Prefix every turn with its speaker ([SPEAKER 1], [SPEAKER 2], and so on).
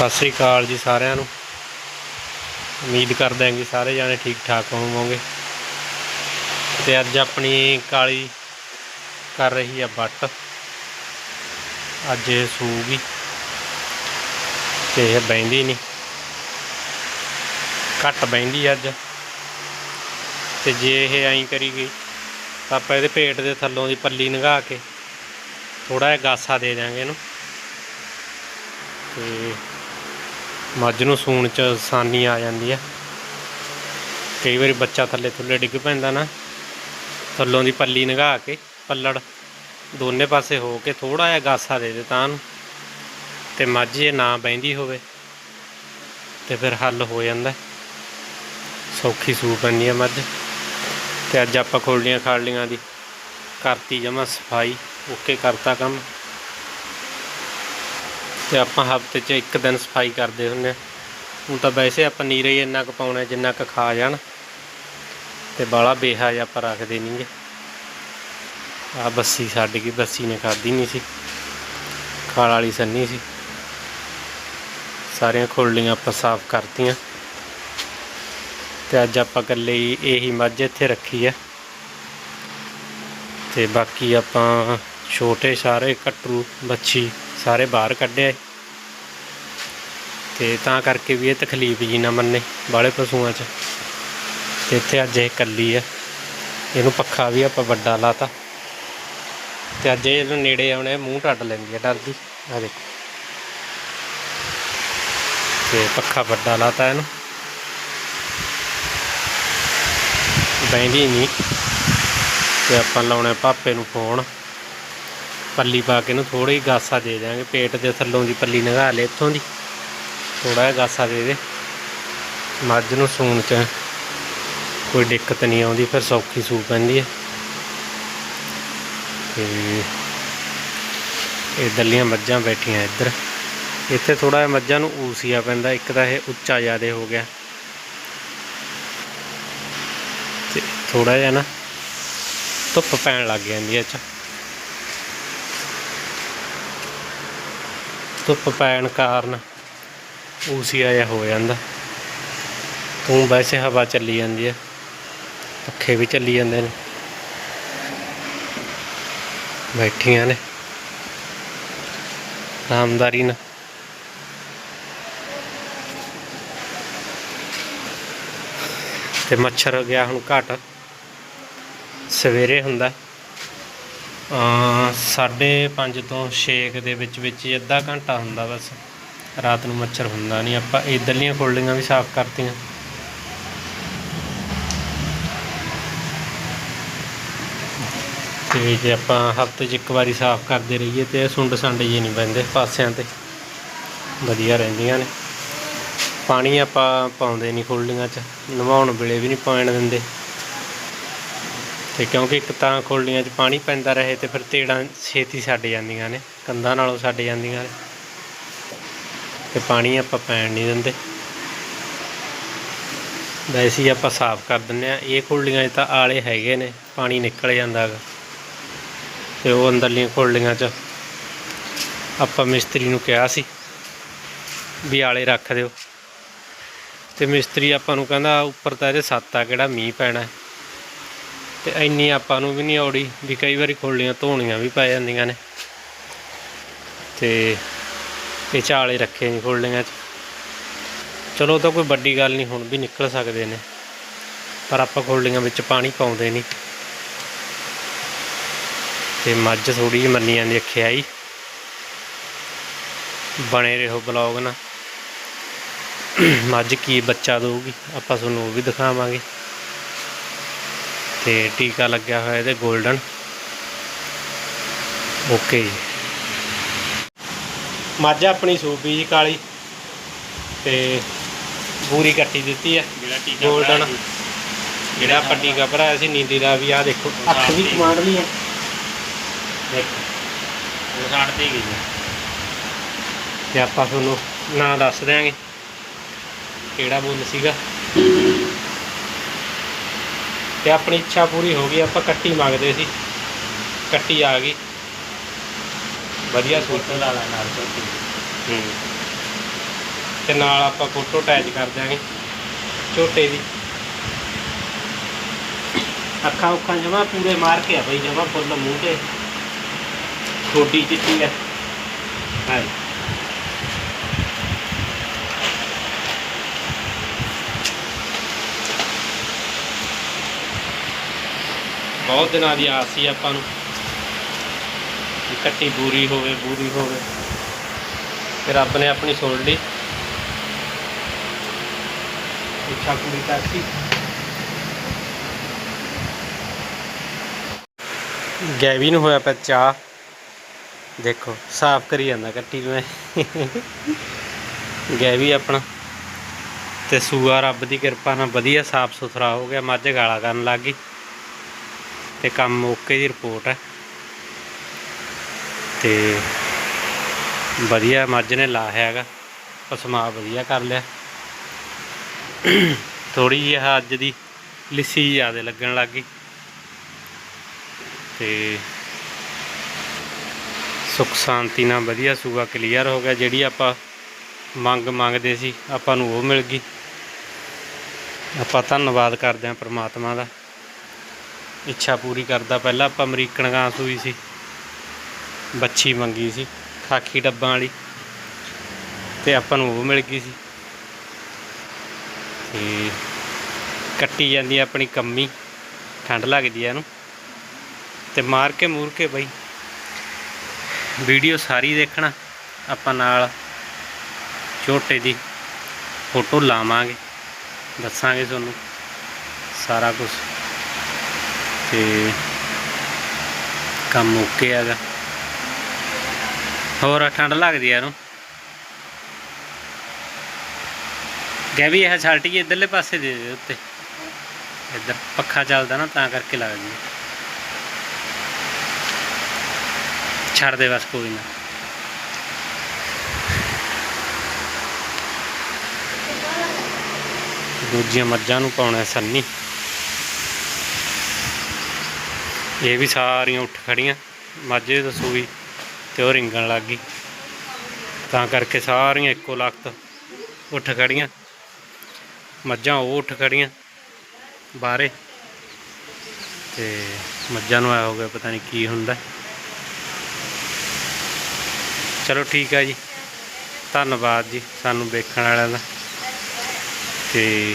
[SPEAKER 1] ਸਤਿ ਸ੍ਰੀ ਅਕਾਲ ਜੀ ਸਾਰਿਆਂ ਨੂੰ। ਉਮੀਦ ਕਰਦੇ ਹਾਂ ਕਿ ਸਾਰੇ ਜਾਣੇ ਠੀਕ ਠਾਕ ਹੋਵੋਗੇ। ਤੇ ਅੱਜ ਆਪਣੀ ਕਾਲੀ ਕਰ ਰਹੀ ਆ ਬੱਟ ਅੱਜ ਇਹ ਸੂਗੀ। ਤੇ ਇਹ ਬੈਂਦੀ ਨਹੀਂ। ਘੱਟ ਬੈਂਦੀ ਅੱਜ। ਤੇ ਜੇ ਇਹ ਐਂ ਕਰੀ ਗਈ, ਤਾਂ ਆਪਾਂ ਇਹਦੇ ਪੇਟ ਦੇ ਥੱਲੋਂ ਦੀ ਪੱਲੀ ਨਗਾ ਕੇ ਥੋੜਾ ਜਿਹਾ ਗਾਸਾ ਦੇ ਦਿਆਂਗੇ ਇਹਨੂੰ। ਤੇ ਮੱਝ ਨੂੰ ਸੂਣ ਚ ਆਸਾਨੀ ਆ ਜਾਂਦੀ ਹੈ ਕਈ ਵਾਰੀ ਬੱਚਾ ਥੱਲੇ ਥੁੱਲੇ ਡਿੱਗ ਪੈਂਦਾ ਨਾ, ਥੱਲੋਂ ਦੀ ਪੱਲੀ ਨਗਾ ਕੇ ਪੱਲੜ ਦੋਨੇ ਪਾਸੇ ਹੋ ਕੇ ਥੋੜਾ ਜਿਹਾ ਗਾਸਾ ਦੇ ਦੇ ਤਾਂ ਨੂੰ, ਤੇ ਮੱਝ ਜੇ ਨਾ ਬੈਂਦੀ ਹੋਵੇ, ਤੇ ਫਿਰ ਹੱਲ ਹੋ ਜਾਂਦਾ। ਸੌਖੀ ਸੂ ਪੈਂਦੀ ਹੈ ਮੱਝ। ਤੇ ਅੱਜ ਆਪਾਂ ਖੋਲੀਆਂ ਖਾਲੀਆਂ ਦੀ ਕਰਤੀ ਜਮਾ ਸਫ਼ਾਈ, ਓਕੇ ਕਰਤਾ ਕੰਮ। ਤੇ ਆਪਾਂ ਹਫ਼ਤੇ 'ਚ ਇੱਕ ਦਿਨ ਸਫ਼ਾਈ ਕਰਦੇ ਹੁੰਨੇ ਆ ਹੁਣ ਤਾਂ ਵੈਸੇ ਆਪਾਂ ਨੀਰੇ ਹੀ ਇੰਨਾ ਕੁ ਪਾਉਣਾ, ਜਿੰਨਾ ਕੁ ਖਾ ਜਾਣ। ਤੇ ਬਾਲਾ ਬੇਹਾ ਜਿਹਾ ਆਪਾਂ ਰੱਖਦੇ ਨਹੀਂਗੇ ਆ ਬੱਸੀ ਛੱਡ ਗਈ ਬੱਸੀ ਨੇ ਖਾਦੀ ਨਹੀਂ ਸੀ। ਖਾਲ ਵਾਲੀ ਸੰਨੀ ਸੀ। ਸਾਰੀਆਂ ਖੋਲੀਆਂ ਆਪਾਂ ਸਾਫ਼ ਕਰਤੀਆਂ। ਤੇ ਅੱਜ ਆਪਾਂ ਇਕੱਲੇ ਹੀ ਇਹੀ ਮੱਝ ਇੱਥੇ ਰੱਖੀ ਆ। ਤੇ ਬਾਕੀ ਆਪਾਂ ਛੋਟੇ ਸਾਰੇ ਕਟਰੂ ਬੱਚੀ ਸਾਰੇ ਬਾਹਰ ਕੱਢਿਆ ਤੇ ਤਾਂ ਕਰਕੇ ਵੀ ਇਹ ਤਕਲੀਫ ਜੀ ਨਾ ਮੰਨੇ ਬਾਲੇ ਪਸ਼ੂਆਂ 'ਚ। ਤੇ ਇੱਥੇ ਅੱਜ ਇਹ ਕੱਲੀ ਆ। ਇਹਨੂੰ ਪੱਖਾ ਵੀ ਆਪਾਂ ਵੱਡਾ ਲਾਤਾ। ਤੇ ਅੱਜ ਇਹਨੂੰ ਨੇੜੇ ਆਉਣੇ, ਮੂੰਹ ਟੱਟ ਲੈਂਦੀ ਆ ਡਰਦੀ। ਆ ਦੇਖੋ। ਤੇ ਪੱਖਾ ਵੱਡਾ ਲਾਤਾ ਇਹਨੂੰ। ਬੈਂਦੀ ਨਹੀਂ ਤੇ ਆਪਾਂ ਲਾਉਣੇ ਪਾਪੇ ਨੂੰ ਫੋਨ। ਪੱਲੀ ਪਾ ਕੇ ਇਹਨੂੰ ਥੋੜੀ ਹੀ ਗਾਸਾ ਦੇ ਦਿਆਂਗੇ, ਪੇਟ ਦੇ ਥੱਲੋਂ ਦੀ ਪੱਲੀ ਨਗਾ ਲੈ, ਇੱਥੋਂ ਦੀ। ਥੋੜਾ ਜਿਹਾ ਗਾਸਾ ਦੇ ਦੇ। ਮੱਝ ਨੂੰ ਸੂਣ ਚ ਕੋਈ ਦਿੱਕਤ ਨਹੀਂ ਆਉਂਦੀ, ਫਿਰ ਸੌਖੀ ਸੂ ਪੈਂਦੀ ਹੈ। ਤੇ ਇਹ ਦਲੀਆਂ ਮੱਝਾਂ ਬੈਠੀਆਂ ਇੱਧਰ। ਇੱਥੇ ਥੋੜਾ ਜਿਹਾ ਮੱਝਾਂ ਨੂੰ ਊਸੀਆ ਪੈਂਦਾ, ਇੱਕ ਤਾਂ ਇਹ ਉੱਚਾ ਜ਼ਿਆਦਾ ਹੋ ਗਿਆ। ਤੇ ਥੋੜਾ ਜਿਹਾ ਨਾ ਧੁੱਪ ਪੈਣ ਲੱਗ ਜਾਂਦੀ ਹੈ ਇਹ ਧੁੱਪ ਪੈਣ ਕਾਰਨ ਊਸੀਆ ਜਿਹਾ ਹੋ ਜਾਂਦਾ। ਤੂੰ ਵੈਸੇ ਹਵਾ ਚੱਲੀ ਜਾਂਦੀ ਹੈ ਪੱਖੇ ਵੀ ਚੱਲੀ ਜਾਂਦੇ ਨੇ। ਬੈਠੀਆਂ ਨੇ। ਆਰਾਮਦਾਰੀ ਨਾਲ। ਤੇ ਮੱਛਰ ਗਿਆ ਹੁਣ ਘਟ। ਸਵੇਰੇ ਹੁੰਦਾ। ਸਾਢੇ ਪੰਜ ਤੋਂ 6 ਦੇ ਵਿੱਚ ਵਿੱਚ ਅੱਧਾ ਘੰਟਾ ਹੁੰਦਾ ਬਸ। ਰਾਤ ਨੂੰ ਮੱਛਰ ਹੁੰਦਾ ਨਹੀਂ। ਆਪਾਂ ਇਧਰਲੀਆਂ ਖੋਲੀਆਂ ਵੀ ਸਾਫ਼ ਕਰਤੀਆਂ। ਤੇ ਜੇ ਆਪਾਂ ਹਫ਼ਤੇ 'ਚ ਇੱਕ ਵਾਰੀ ਸਾਫ਼ ਕਰਦੇ ਰਹੀਏ ਤੇ ਇਹ ਸੁੰਡ ਸੰਡ ਜੇ ਨਹੀਂ ਪੈਂਦੇ ਪਾਸਿਆਂ ਤੇ। ਵਧੀਆ ਰਹਿੰਦੀਆਂ ਨੇ। ਪਾਣੀ ਆਪਾਂ ਪਾਉਂਦੇ ਨਹੀਂ ਖੋਲੀਆਂ 'ਚ। ਨਵਾਉਣ ਵੇਲੇ ਵੀ ਨਹੀਂ ਪਾਉਣ ਦਿੰਦੇ। ਤੇ ਕਿਉਂਕਿ ਇੱਕ ਤਾਂ ਖੋਲੀਆਂ 'ਚ ਪਾਣੀ ਪੈਂਦਾ ਰਹੇ ਤੇ ਫਿਰ ਤੇੜਾਂ ਛੇਤੀ ਛੱਡ ਜਾਂਦੀਆਂ ਨੇ, ਕੰਧਾਂ ਨਾਲੋਂ ਛੱਡ ਜਾਂਦੀਆਂ ਨੇ। ਤੇ ਪਾਣੀ ਆਪਾਂ ਪੈਣ ਨਹੀਂ ਦਿੰਦੇ। ਵੈਸੇ ਹੀ ਆਪਾਂ ਸਾਫ਼ ਕਰ ਦਿੰਨੇ ਆ ਇਹ ਖੋਲੀਆਂ 'ਚ ਤਾਂ ਆਲੇ ਹੈਗੇ ਨੇ, ਪਾਣੀ ਨਿਕਲ ਜਾਂਦਾ ਗਾ ਤੇ ਉਹ ਅੰਦਰਲੀਆਂ ਖੋਲੀਆਂ 'ਚ ਆਪਾਂ ਮਿਸਤਰੀ ਨੂੰ ਕਿਹਾ ਸੀ ਵੀ ਆਲੇ ਰੱਖ ਦਿਓ। ਤੇ ਮਿਸਤਰੀ ਆਪਾਂ ਨੂੰ ਕਹਿੰਦਾ, ਉੱਪਰ ਤਾਂ ਇਹਦੇ ਸੱਤ ਆ, ਕਿਹੜਾ ਮੀਂਹ ਪੈਣਾ ਤੇ ਇੰਨੀ ਆਪਾਂ ਨੂੰ ਵੀ ਨਹੀਂ ਔੜੀ ਵੀ ਕਈ ਵਾਰੀ ਖੋਲੀਆਂ ਧੋਣੀਆਂ ਵੀ ਪੈ ਜਾਂਦੀਆਂ ਨੇ। ਤੇ ਇਹ ਚਾਲੇ ਰੱਖੇ ਨਹੀਂ ਖੋਲੀਆਂ 'ਚ। ਚਲੋ ਤਾਂ ਕੋਈ ਵੱਡੀ ਗੱਲ ਨਹੀਂ ਹੁਣ ਵੀ ਨਿਕਲ ਸਕਦੇ ਨੇ। ਪਰ ਆਪਾਂ ਖੋਲੀਆਂ ਵਿੱਚ ਪਾਣੀ ਪਾਉਂਦੇ ਨਹੀਂ ਤੇ ਮੱਝ ਥੋੜੀ ਜਿਹੀ ਮੰਨੀ ਜਾਂਦੀ ਅੱਖਿਆ ਹੀ ਬਣੇ ਰਹੋ ਬਲੌਗ ਨਾਲ। ਮੱਝ ਕੀ ਬੱਚਾ ਦਊਗੀ, ਆਪਾਂ ਤੁਹਾਨੂੰ ਉਹ ਵੀ ਦਿਖਾਵਾਂਗੇ। ਤੇ ਟੀਕਾ ਲੱਗਿਆ ਹੋਇਆ ਇਹਦੇ 골ਡਨ ਓਕੇ ਜੀ। ਮੱਝ ਆਪਣੀ ਸੂਪੀ ਜੀ ਕਾਲੀ ਤੇ ਪੂਰੀ ਕੱਟੀ ਦਿੱਤੀ ਆ
[SPEAKER 2] ਜਿਹੜਾ ਟੀਕਾ
[SPEAKER 1] 골ਡਨ ਜਿਹੜਾ ਆਪਾਂ ਟੀਕਾ ਭਰਾਇਆ ਸੀ ਨੀਂਦੀ ਦਾ ਵੀ ਆ ਦੇਖੋ। ਅੱਖ ਵੀ ਕਮਾਂਡ ਲਈ ਹੈ। ਦੇਖੋ।
[SPEAKER 2] ਉਹ ਸਾੜ ਤੇ ਗਈ
[SPEAKER 1] ਤੇ ਆਪਾਂ ਤੁਹਾਨੂੰ ਨਾਂ ਦੱਸ ਦਿਆਂਗੇ। ਕਿਹੜਾ ਬੁੱਲ ਸੀਗਾ? ਤੇ ਆਪਣੀ ਇੱਛਾ ਪੂਰੀ ਹੋ ਗਈ ਆਪਾਂ ਕੱਟੀ ਮੰਗਦੇ ਸੀ। ਕੱਟੀ ਆ ਗਈ। ਵਧੀਆ ਸੂਟ
[SPEAKER 2] ਲਾ ਲੈ ਨਾਲ ਚੋਟੀ
[SPEAKER 1] ਹੂੰ। ਤੇ ਨਾਲ ਆਪਾਂ ਫੋਟੋ ਅਟੈਚ ਕਰ ਦਿਆਂਗੇ ਝੋਟੇ ਦੀ। ਅੱਖਾਂ ਉੱਖਾਂ ਜਮਾ ਪੂਰੇ ਮਾਰ ਕੇ ਆ ਬਈ ਜਮਾ ਫੁੱਲ ਮੂੰਹ ਤੇ। ਛੋਟੀ ਚਿੱਟੀ ਹੈ ਹਾਂ ਬਹੁਤ ਦਿਨਾਂ ਦੀ ਆਸ ਸੀ ਆਪਾਂ ਨੂੰ। ਕੱਟੀ ਬੂਰੀ ਹੋਵੇ ਬੂਰੀ ਹੋਵੇ। ਫਿਰ ਰੱਬ ਨੇ ਆਪਣੀ ਸੁਣ ਲਈ। ਇੱਛਾ ਪੂਰੀ ਕਰਤੀ ਗੈਵੀ ਨੂੰ ਹੋਇਆ ਪਿਆ ਚਾਹ ਦੇਖੋ, ਸਾਫ਼ ਕਰੀ ਜਾਂਦਾ ਕੱਟੀ ਨੂੰ ਇਹ। ਗੈਵੀ ਆਪਣਾ। ਤੇ ਸੂਆ ਰੱਬ ਦੀ ਕਿਰਪਾ ਨਾਲ ਵਧੀਆ ਸਾਫ਼ ਸੁਥਰਾ ਹੋ ਗਿਆ। ਮੱਝ ਗਾਲਾ ਕਰਨ ਲੱਗ ਗਈ। ਤੇ ਕੰਮ ਓਕੇ ਦੀ ਰਿਪੋਰਟ ਹੈ। ਤੇ ਵਧੀਆ ਮੱਝ ਨੇ ਲਾ ਹੈਗਾ। ਪਸਮਾ ਵਧੀਆ ਕਰ ਲਿਆ। ਥੋੜੀ ਜਿਹੀ ਅੱਜ ਦੀ ਲਿੱਸੀ ਜ਼ਿਆਦਾ ਲੱਗਣ ਲੱਗ ਗਈ। ਤੇ ਸੁਖ ਸ਼ਾਂਤੀ ਨਾਲ ਵਧੀਆ ਸੂਆ ਕਲੀਅਰ ਹੋ ਗਿਆ। ਜਿਹੜੀ ਆਪਾਂ ਮੰਗ ਮੰਗਦੇ ਸੀ ਆਪਾਂ ਨੂੰ ਉਹ ਮਿਲ ਗਈ। ਆਪਾਂ ਧੰਨਵਾਦ ਕਰਦੇ ਹਾਂ ਪ੍ਰਮਾਤਮਾ ਦਾ। ਇੱਛਾ ਪੂਰੀ ਕਰਦਾ। ਪਹਿਲਾਂ ਆਪਾਂ ਅਮਰੀਕਨ ਗਾਂ ਸੂਈ ਸੀ। ਬੱਚੀ ਮੰਗੀ ਸੀ ਖਾਕੀ ਡੱਬਾਂ ਵਾਲੀ। ਤੇ ਆਪਾਂ ਨੂੰ ਉਹ ਮਿਲ ਗਈ ਸੀ। ਤੇ ਕੱਟੀ ਜਾਂਦੀ ਆਪਣੀ ਕੰਮੀ। ਠੰਡ ਲੱਗਦੀ ਆ ਇਹਨੂੰ। ਤੇ ਮਾਰ ਕੇ ਮੂਰ ਕੇ ਬਈ। ਵੀਡੀਓ ਸਾਰੀ ਦੇਖਣਾ। ਆਪਾਂ ਨਾਲ ਝੋਟੇ ਦੀ ਫੋਟੋ ਲਾਵਾਂਗੇ। ਦੱਸਾਂਗੇ ਤੁਹਾਨੂੰ ਸਾਰਾ ਕੁਝ ਤੇ ਕੰਮ ਓਕੇ ਹੈਗਾ। ਹੋਰ, ਠੰਡ ਲੱਗਦੀ ਆ ਇਹਨੂੰ? ਗੈਵੀ, ਇਹ ਛਾਲਟੀ ਇਧਰਲੇ ਪਾਸੇ ਦੇ ਦੇ ਉੱਤੇ। ਇੱਧਰ ਪੱਖਾ ਚੱਲਦਾ ਨਾ, ਤਾਂ ਕਰਕੇ ਲੱਗਦੀ ਹੈ ਛੱਡ ਦੇ ਬਸ, ਕੋਈ ਨਾ। ਦੂਜੀਆਂ ਮੱਝਾਂ ਨੂੰ ਪਾਉਣਾ ਸੰਨੀ। ਇਹ ਵੀ ਸਾਰੀਆਂ ਉੱਠ ਖੜੀਆਂ। ਮਾਝੇ ਦਾ ਸੂਈ ਤੇ ਉਹ ਰਿੰਗਣ ਲੱਗ ਗਈ। ਤਾਂ ਕਰਕੇ ਸਾਰੀਆਂ ਇੱਕੋ ਲਖਤ ਉੱਠ ਖੜੀਆਂ। ਮੱਝਾਂ ਉਹ ਉੱਠ ਖੜੀਆਂ ਬਾਹਰੇ। ਤੇ ਮੱਝਾਂ ਨੂੰ ਆ ਹੋ ਗਿਆ ਪਤਾ ਨਹੀਂ ਕੀ ਹੁੰਦਾ। ਚਲੋ ਠੀਕ ਹੈ ਜੀ। ਧੰਨਵਾਦ ਜੀ ਸਾਨੂੰ ਵੇਖਣ ਵਾਲਿਆਂ ਦਾ। ਤੇ